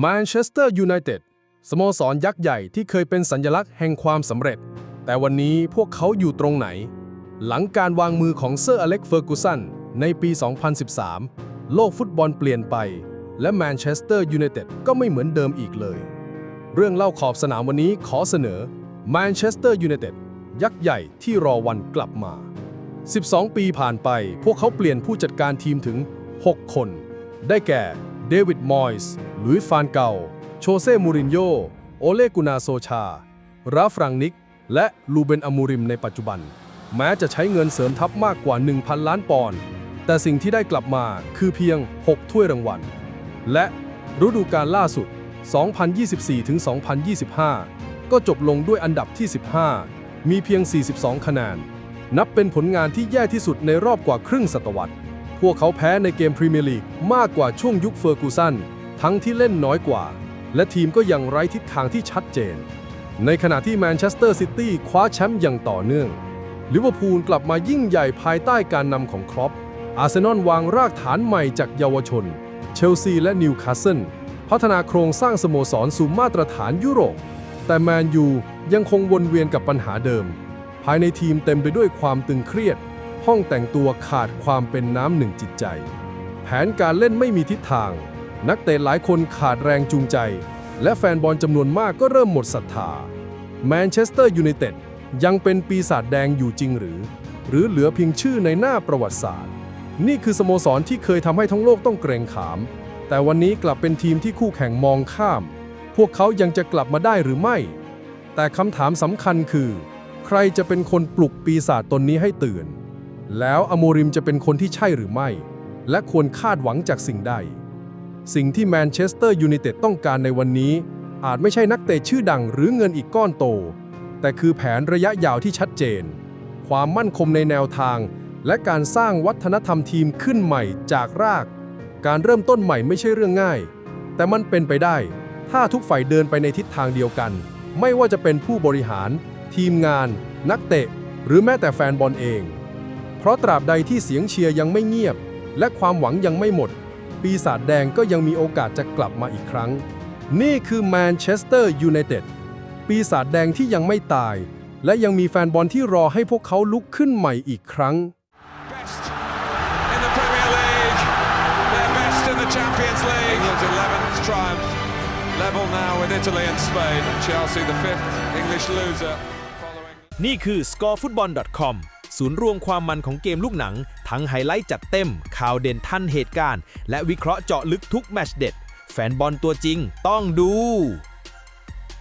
แมนเชสเตอร์ยูไนเต็ดสโมสรยักษ์ใหญ่ที่เคยเป็นสัญลักษณ์แห่งความสำเร็จ แต่วันนี้พวกเขาอยู่ตรงไหน หลังการวางมือของเซอร์อเล็กเฟอร์กูสันในปี 2013 โลกฟุตบอลเปลี่ยนไป และแมนเชสเตอร์ยูไนเต็ดก็ไม่เหมือนเดิมอีกเลย เรื่องเล่าขอบสนามวันนี้ขอเสนอแมนเชสเตอร์ยูไนเต็ดยักษ์ใหญ่ที่รอวันกลับมา 12 ปีผ่านไปพวกเขาเปลี่ยนผู้จัดการทีมถึง 6 คน ได้แก่เดวิดมอยส์ ลุยฟานเกาโชเซ่มูรินโญ่โอเลกุนาโซชา ราฟรังนิก และลูเบนอมูริมในปัจจุบัน แม้จะใช้เงินเสริมทัพมากกว่า 1,000 ล้านปอนด์แต่สิ่งที่ได้กลับมาคือเพียง 6 ถ้วยรางวัล และฤดูกาลล่าสุด 2024-2025 ก็จบลงด้วยอันดับที่ 15 มีเพียง 42 คะแนน นับเป็นผลงานที่แย่ที่สุดในรอบกว่าครึ่งศตวรรษ พวกเขาแพ้ในเกมพรีเมียร์ลีกมากกว่าช่วงยุคเฟอร์กูสัน ทั้งที่เล่นน้อยกว่า และทีมก็ยังไร้ทิศทางที่ชัดเจน ในขณะที่แมนเชสเตอร์ซิตี้คว้าแชมป์อย่างต่อเนื่องลิเวอร์พูลกลับมายิ่งใหญ่ภายใต้การนำของครอปอาร์เซนอลวางรากฐานใหม่จากเยาวชน เชลซีและนิวคาสเซิลพัฒนาโครงสร้างสโมสรสู่มาตรฐานยุโรป แต่แมนยูยังคงวนเวียนกับปัญหาเดิม ภายในทีมเต็มไปด้วยความตึงเครียด ห้องแต่งตัวขาดความเป็นน้ำหนึ่งจิตใจ แผนการเล่นไม่มีทิศทาง นักเตะหลายคนขาดแรงจูงใจ และแฟนบอลจำนวนมากก็เริ่มหมดศรัทธาแมนเชสเตอร์ยูไนเต็ดยังเป็นปีศาจแดงอยู่จริงหรือ หรือเหลือเพียงชื่อในหน้าประวัติศาสตร์ นี่คือสโมสรที่เคยทำให้ทั้งโลกต้องเกรงขาม แต่วันนี้กลับเป็นทีมที่คู่แข่งมองข้าม พวกเขายังจะกลับมาได้หรือไม่ แต่คำถามสำคัญคือ ใครจะเป็นคนปลุกปีศาจตนนี้ให้ตื่น แล้วอโมริมจะเป็นคนที่ใช่หรือไม่ และควรคาดหวังจากสิ่งใด สิ่งที่แมนเชสเตอร์ยูไนเต็ดต้องการในวันนี้ อาจไม่ใช่นักเตะชื่อดังหรือเงินอีกก้อนโต แต่คือแผนระยะยาวที่ชัดเจน ความมั่นคงในแนวทาง และการสร้างวัฒนธรรมทีมขึ้นใหม่จากราก การเริ่มต้นใหม่ไม่ใช่เรื่องง่าย แต่มันเป็นไปได้ ถ้าทุกฝ่ายเดินไปในทิศทางเดียวกัน ไม่ว่าจะเป็นผู้บริหาร ทีมงาน นักเตะ หรือแม้แต่แฟนบอลเอง เพราะตราบใดที่เสียงเชียร์ยังไม่เงียบ และความหวังยังไม่หมด ปีศาจแดงก็ยังมีโอกาสจะกลับมาอีกครั้ง นี่คือแมนเชสเตอร์ยูไนเต็ดปีศาจแดงที่ยังไม่ตาย และยังมีแฟนบอลที่รอให้พวกเขาลุกขึ้นใหม่อีกครั้ง Best in the Premier League. Their best in the Champions League. England's 11th triumph. Level now with Italy and Spain. Chelsea, the fifth English loser. Following. นี่คือ scorefootball.com ศูนย์รวมความมันของเกมลูกหนัง ทั้งไฮไลท์จัดเต็ม ข่าวเด่นทันเหตุการณ์ และวิเคราะห์เจาะลึกทุกแมชเด็ด แฟนบอลตัวจริงต้องดู